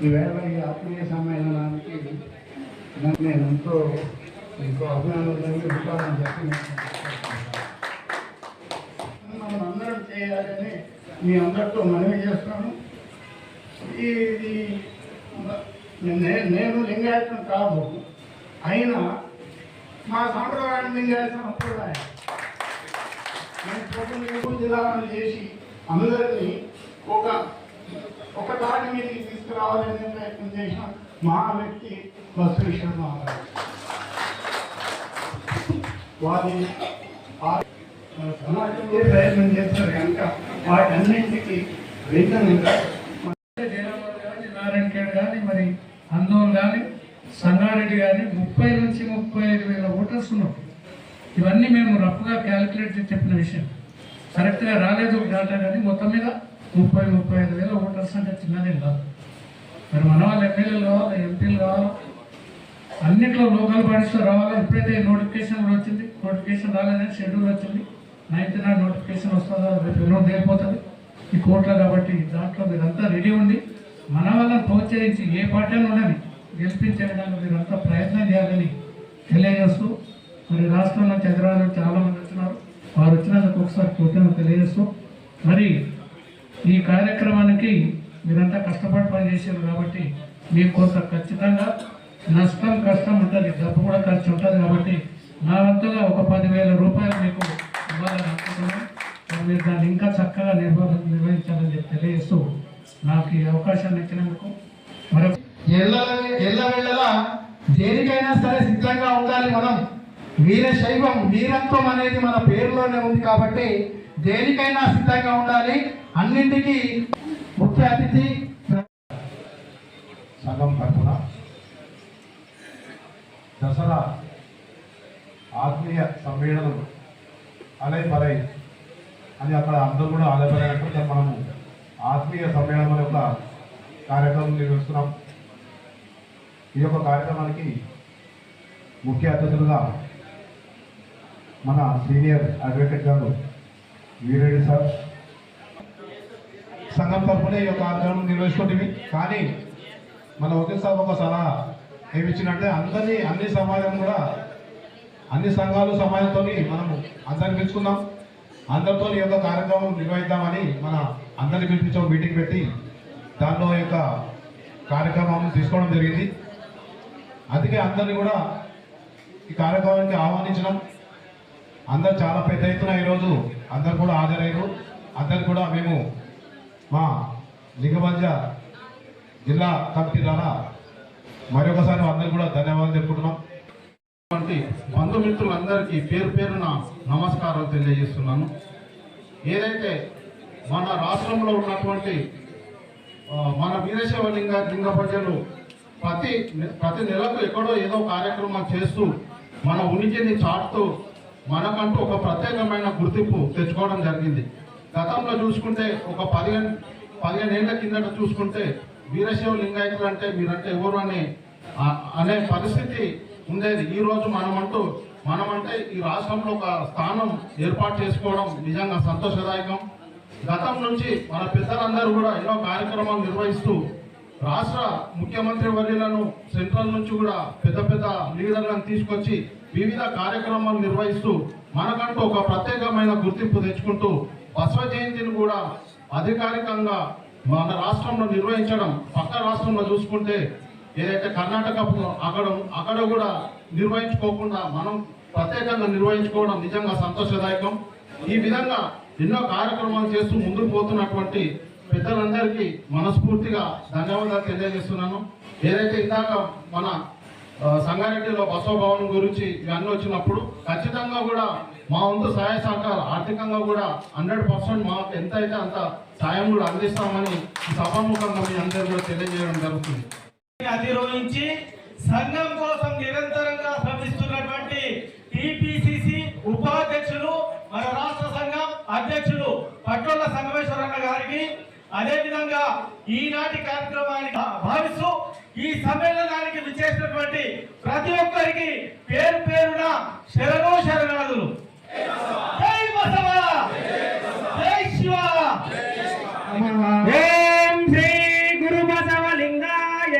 ఈవేళ ఈ ఆత్మీయ సమ్మేళనానికి నన్ను నేను ఎంతో ఇంకో అభినందనలు ఉంటానని చెప్పి మనం అందరం చేయాలని మీ అందరితో మనవి చేస్తాను ఇది నేను లింగాయతం కాదు. అయినా మా సాంప్రదాయం లింగాయతం సంప్రదాయం నేను పొద్దున్న చేసి అందరినీ ఒక ఒక దాని మీదకి తీసుకురావాలనే ప్రయత్నం చేసిన మహా వ్యక్తి బసవేశ్వర మహారాజు వారి సమాజంలో ప్రయత్నం చేస్తారు కనుక వాటన్నింటికి రీజన్గా నారాయణ ఖేడ్ కానీ మరి అందం కానీ సంగారెడ్డి కానీ ముప్పై నుంచి ముప్పై ఐదు వేల ఓటర్స్ ఉన్నాం ఇవన్నీ మేము రఫ్గా క్యాలిక్యులేట్ చేసి చెప్పిన విషయం. కరెక్ట్గా రాలేదు డాటా కానీ మొత్తం మీద. ముప్పై ముప్పై ఐదు వేల ఓటర్స్ అంటే చిన్నది కాదు. మరి మన వాళ్ళు ఎమ్మెల్యేలు కావాలి ఎంపీలు కావాలి అన్నింటిలో లోకల్ బాడీస్లో రావాలి. ఎప్పుడైతే నోటిఫికేషన్ వచ్చింది. నోటిఫికేషన్ రాలేదని షెడ్యూల్ వచ్చింది. నైన్త్ నాడు నోటిఫికేషన్ వస్తుందో రేపు ఎన్నో తేలిపోతుంది. ఈ కోర్టులో కాబట్టి దాంట్లో మీరంతా రెడీ ఉండి మన వాళ్ళని ప్రోత్సహించి ఏ పార్టీ ఉండని గెలిపించేయడానికి మీరంతా ప్రయత్నం చేయాలని తెలియజేస్తూ మరి రాష్ట్రంలో చంద్రాలు చాలామంది వచ్చినారు. వారు వచ్చినందుకు ఒకసారి కృతజ్ఞత తెలియజేస్తూ మరి ఈ కార్యక్రమానికి మీరంతా కష్టపడి పనిచేసారు కాబట్టి మీకు కొంత ఖచ్చితంగా నష్టం కష్టం ఉంటుంది డబ్బు కూడా ఖర్చు ఉంటుంది కాబట్టి నా వంతుగా ఒక పదివేల రూపాయలు మీకు ఇవ్వాలని అనుకుంటున్నాను మీరు దాన్ని ఇంకా చక్కగా నిర్వహ నిర్వహించాలని చెప్పి తెలియజేస్తూ నాకు ఈ అవకాశాన్ని ఇచ్చినందుకు మరొక ఎల్ల ఎల్లవెల్లలా దేనికైనా సరే సిద్ధంగా ఉండాలి మనం. వీర శైవం వీరత్వం అనేది మన పేరులోనే ఉంది కాబట్టి దేనికైనా సిద్ధంగా ఉండాలి. అన్నింటికీ ముఖ్య అతిథి సంఘం తరఫున దసరా ఆత్మీయ సమ్మేళనం అలై పలై అని అక్కడ అందరూ కూడా ఆలయపడినట్టు మనము ఆత్మీయ సమ్మేళనం యొక్క కార్యక్రమం నిర్వహిస్తున్నాం. ఈ యొక్క కార్యక్రమానికి ముఖ్య అతిథులుగా మన సీనియర్ అడ్వకేట్ గారు వీరెడ్డి సార్? సంఘం తరఫున ఈ యొక్క ఆందోళన నిర్వహిస్తుంది కానీ మన వకీల్ సాబ్ ఒక సలహా ఏమిచ్చినట్టే అందరినీ అన్ని సమాజం కూడా అన్ని సంఘాలు సమాజంతో మనము అందరిని పిలుచుకుందాం. అందరితో ఈ యొక్క కార్యక్రమం నిర్వహిద్దామని మన అందరిని పిలిపించే మీటింగ్ పెట్టి దానిలో ఈ యొక్క కార్యక్రమం తీసుకోవడం జరిగింది. అందుకే అందరినీ కూడా ఈ కార్యక్రమానికి ఆహ్వానించడం అందరు చాలా పెద్ద ఎత్తున ఈరోజు అందరు కూడా హాజరయ్యారు. అందరు కూడా మేము మా లింగమంజ జిల్లా కమిటీ ద్వారా మరొకసారి అందరు కూడా ధన్యవాదాలు చెప్పుకుంటున్నాం. బంధుమిత్రులందరికీ పేరు పేరున నమస్కారం తెలియజేస్తున్నాను. ఏదైతే మన రాష్ట్రంలో ఉన్నటువంటి మన వీరేశవ లింగ లింగ ప్రజలు ప్రతి ప్రతి నెలకు ఎక్కడో ఏదో కార్యక్రమం చేస్తూ మన ఉనికిని చాటుతూ మనకంటూ ఒక ప్రత్యేకమైన గుర్తింపు తెచ్చుకోవడం జరిగింది. గతంలో చూసుకుంటే ఒక పదిహేను పదిహేను ఏళ్ళ కిందట చూసుకుంటే వీరశైవ లింగాయతులు అంటే మీరంటే ఎవరు అని అనే పరిస్థితి ఉండేది. ఈ రోజు మనమంటూ మనమంటే ఈ రాష్ట్రంలో ఒక స్థానం ఏర్పాటు చేసుకోవడం నిజంగా సంతోషదాయకం. గతం నుంచి మన పెద్దలందరూ కూడా ఎన్నో కార్యక్రమాలు నిర్వహిస్తూ రాష్ట్ర ముఖ్యమంత్రి వర్యులను సెంట్రల్ నుంచి కూడా పెద్ద పెద్ద లీడర్లను తీసుకొచ్చి వివిధ కార్యక్రమాలు నిర్వహిస్తూ మనకంటూ ఒక ప్రత్యేకమైన గుర్తింపు తెచ్చుకుంటూ బసవ జయంతిని కూడా అధికారికంగా మన రాష్ట్రంలో నిర్వహించడం పక్క రాష్ట్రంలో చూసుకుంటే ఏదైతే కర్ణాటక అక్కడ అక్కడ కూడా నిర్వహించుకోకుండా మనం ప్రత్యేకంగా నిర్వహించుకోవడం నిజంగా సంతోషదాయకం. ఈ విధంగా ఎన్నో కార్యక్రమాలు చేస్తూ ముందుకు పోతున్నటువంటి పెద్దలందరికీ మనస్ఫూర్తిగా ధన్యవాదాలు తెలియజేస్తున్నాను. ఏదైతే ఇందాక మన సంగారెడ్డిలో బసవభవనం గురించి ఇవన్నీ వచ్చినప్పుడు ఖచ్చితంగా కూడా మా వంతు సహాయ సహకారం ఆర్థికంగా కూడా హండ్రెడ్ పర్సెంట్ మాకు ఎంత అయితే అంత సాయం కూడా అందిస్తామని సభాముఖంగా మీ అందరూ కూడా తెలియజేయడం జరుగుతుంది. అధిరోహించి సంఘం కోసం నిరంతరంగా శ్రమిస్తున్నటువంటి టిపిసిసి ఉపాధ్యక్షులు మన రాష్ట్ర సంఘం అధ్యక్షులు పట్టొల్ల సంగమేశ్వరన్న గారికి అదే విధంగా ఈనాటి కార్యక్రమాన్ని భావిస్తూ ఈ సమ్మేళనానికి విచ్చేసినటువంటి ప్రతి ఒక్కరికి పేరు పేరున శరణు శరణాదులు జై బసవ! జై శివ! ఓం శ్రీ గురు బసవలింగాయ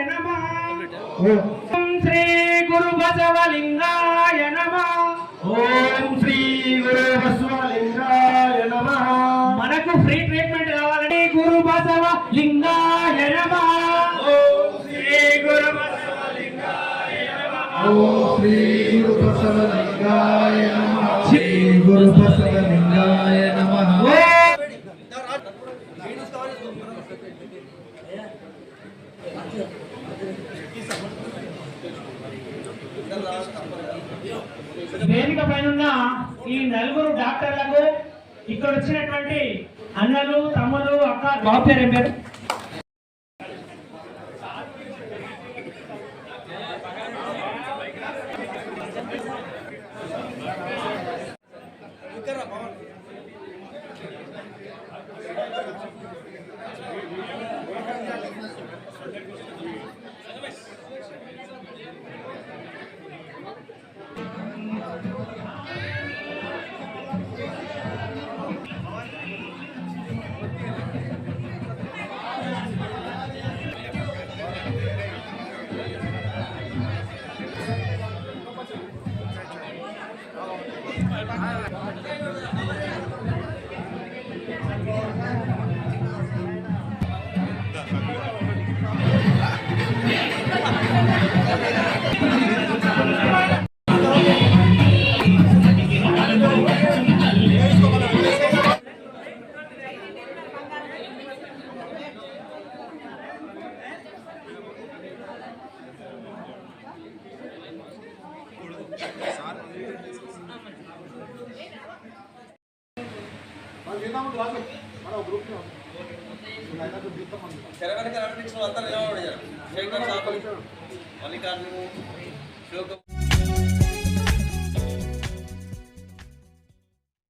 ఓం శ్రీ గురు బసవలింగాయ నమ. ఓం శ్రీ గురు బసవలింగాయ నమ శ్రీ గురు బసవలింగాయ నమః. శ్రీ గురు బసవలింగాయ నమః. వేదిక పైన ఈ నలుగురు డాక్టర్లకు ఇక్కడ వచ్చినటువంటి అన్నలు తమ్ములు అక్క బాబు పేరు ఏం పేరు? తెరవెనక నడిపించిన అంతా నిలబడి శంకర్ సాపలు మల్లికార్జును శివకుమార్